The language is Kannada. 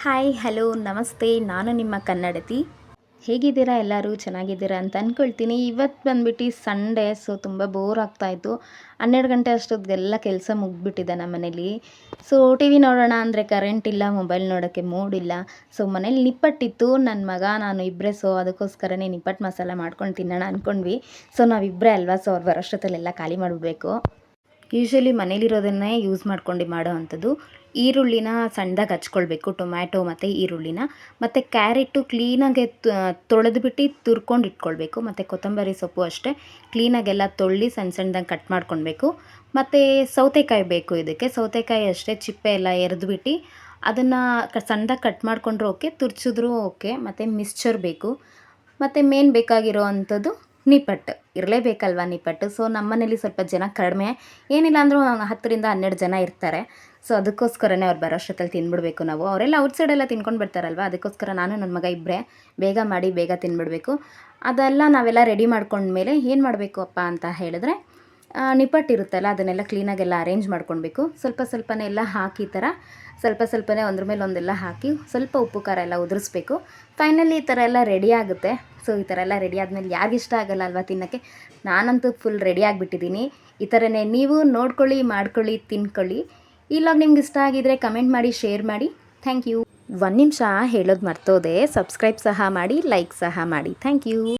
ಹಾಯ್, ಹಲೋ, ನಮಸ್ತೆ. ನಾನು ನಿಮ್ಮ ಕನ್ನಡತಿ. ಹೇಗಿದ್ದೀರಾ ಎಲ್ಲರೂ? ಚೆನ್ನಾಗಿದ್ದೀರಾ ಅಂತ ಅಂದ್ಕೊಳ್ತೀನಿ ಇವತ್ತು ಬಂದ್ಬಿಟ್ಟು ಸಂಡೇ ಸೊ ತುಂಬ ಬೋರ್ ಆಗ್ತಾಯಿತ್ತು ಹನ್ನೆರಡು ಗಂಟೆ ಅಷ್ಟೊತ್ತಿಗೆಲ್ಲ ಕೆಲಸ ಮುಗ್ಬಿಟ್ಟಿದೆ ನಮ್ಮ ಮನೇಲಿ. ಸೊ ಟಿ ವಿ ನೋಡೋಣ ಅಂದರೆ ಕರೆಂಟ್ ಇಲ್ಲ ಮೊಬೈಲ್ ನೋಡೋಕ್ಕೆ ಇಲ್ಲ. ಸೊ ಮನೇಲಿ ನಿಪ್ಪಟ್ಟಿತ್ತು. ನನ್ನ ಮಗ, ನಾನು ಇಬ್ಬರೇ ಸೊ ಅದಕ್ಕೋಸ್ಕರನೇ ನಿಪ್ಪಟ್ಟು ಮಸಾಲ ಮಾಡ್ಕೊಂಡು ತಿನ್ನೋಣ ಅಂದ್ಕೊಂಡ್ವಿ ಸೊ ನಾವಿಬ್ಬರೇ ಅಲ್ವಾ? ಸೊ ಅವ್ರು ಬರೋಷ್ಟೊತ್ತಲ್ಲೆಲ್ಲ ಖಾಲಿ ಮಾಡಿಬಿಡ್ಬೇಕು. ಯೂಶ್ವಲಿ ಮನೇಲಿರೋದನ್ನೇ ಯೂಸ್ ಮಾಡ್ಕೊಂಡು ಮಾಡೋ ಅಂಥದ್ದು. ಈರುಳ್ಳಿನ ಸಣ್ಣದಾಗಿ ಹಚ್ಕೊಳ್ಬೇಕು, ಟೊಮ್ಯಾಟೊ ಮತ್ತು ಈರುಳ್ಳಿನ. ಮತ್ತು ಕ್ಯಾರೆಟು ಕ್ಲೀನಾಗೆ ತೊಳೆದುಬಿಟ್ಟು ತುರ್ಕೊಂಡು ಇಟ್ಕೊಳ್ಬೇಕು. ಮತ್ತು ಕೊತ್ತಂಬರಿ ಸೊಪ್ಪು ಅಷ್ಟೇ. ಕ್ಲೀನಾಗೆಲ್ಲ ತೊಳ್ಳಿ ಸಣ್ಣ ಸಣ್ಣದಾಗಿ ಕಟ್ ಮಾಡ್ಕೊಳ್ಬೇಕು. ಮತ್ತು ಸೌತೆಕಾಯಿ ಬೇಕು ಇದಕ್ಕೆ. ಸೌತೆಕಾಯಿ ಅಷ್ಟೇ, ಚಿಪ್ಪೆ ಎಲ್ಲ ಎರೆದುಬಿಟ್ಟು ಅದನ್ನು ಕ, ಸಣ್ಣದಾಗಿ ಕಟ್ ಮಾಡಿಕೊಂಡ್ರೂ ಓಕೆ, ತುರ್ಚಿದ್ರೂ ಓಕೆ. ಮತ್ತು ಮಿಕ್ಸ್ಚರ್ ಬೇಕು. ಮತ್ತು ಮೇನ್ ಬೇಕಾಗಿರೋ ಅಂಥದ್ದು ನಿಪ್ಪಟ್ಟು ಇರಲೇಬೇಕಲ್ವ ನಿಪ್ಪಟ್ಟು ಸೊ ನಮ್ಮನೇಲಿ ಸ್ವಲ್ಪ ಜನ ಕಡಿಮೆ. ಏನಿಲ್ಲ ಅಂದರೂ ಹತ್ತರಿಂದ ಹನ್ನೆರಡು ಜನ ಇರ್ತಾರೆ. ಸೊ ಅದಕ್ಕೋಸ್ಕರನೇ ಅವ್ರು ಬರೋ ಅಷ್ಟೊತ್ತಲ್ಲಿ ತಿಂದ್ಬಿಡ್ಬೇಕು ನಾವು. ಅವರೆಲ್ಲ ಔಟ್ಸೈಡೆಲ್ಲ ತಿನ್ಕೊಂಡು ಬರ್ತಾರಲ್ವ ಅದಕ್ಕೋಸ್ಕರ ನಾನು, ನನ್ನ ಮಗ ಇಬ್ಬರೇ ಬೇಗ ಮಾಡಿ, ಬೇಗ ತಿನ್ಬಿಡಬೇಕು. ಅದೆಲ್ಲ ನಾವೆಲ್ಲ ರೆಡಿ ಮಾಡ್ಕೊಂಡ್ಮೇಲೆ ಏನು ಮಾಡಬೇಕು ಅಪ್ಪ ಅಂತ ಹೇಳಿದ್ರೆ ನಿಪ್ಪಟ್ಟು ಇರುತ್ತಲ್ಲ ಅದನ್ನೆಲ್ಲ ಕ್ಲೀನಾಗೆಲ್ಲ ಅರೇಂಜ್ ಮಾಡ್ಕೊಳ್ಬೇಕು ಸ್ವಲ್ಪ ಸ್ವಲ್ಪನೇ ಎಲ್ಲ ಹಾಕಿ ಈ ಥರ ಸ್ವಲ್ಪ ಸ್ವಲ್ಪನೇ ಒಂದ್ರ ಮೇಲೆ ಒಂದೆಲ್ಲ ಹಾಕಿ ಸ್ವಲ್ಪ ಉಪ್ಪು ಖಾರ ಎಲ್ಲ ಉದುರಿಸ್ಬೇಕು. ಫೈನಲಿ ಈ ಥರ ಎಲ್ಲ ರೆಡಿ ಆಗುತ್ತೆ. ಸೊ ಈ ಥರ ಎಲ್ಲ ರೆಡಿ ಆದಮೇಲೆ ಯಾರಿಗಿಷ್ಟ ಆಗಲ್ಲ ಅಲ್ವಾ ತಿನ್ನೋಕ್ಕೆ? ನಾನಂತೂ ಫುಲ್ ರೆಡಿ ಆಗಿಬಿಟ್ಟಿದ್ದೀನಿ. ಈ ಥರನೇ ನೀವು ನೋಡ್ಕೊಳ್ಳಿ, ಮಾಡ್ಕೊಳ್ಳಿ, ತಿನ್ಕೊಳ್ಳಿ. ಈ ಲಾಗ್ ನಿಮ್ಗೆ ಇಷ್ಟ ಆಗಿದ್ರೆ ಕಮೆಂಟ್ ಮಾಡಿ ಶೇರ್ ಮಾಡಿ. ಥ್ಯಾಂಕ್ ಯು ಒಂದು ನಿಮಿಷ ಹೇಳೋದು ಮರ್ತೋದೆ. ಸಬ್ಸ್ಕ್ರೈಬ್ ಸಹ ಮಾಡಿ ಲೈಕ್ ಸಹ ಮಾಡಿ. Thank you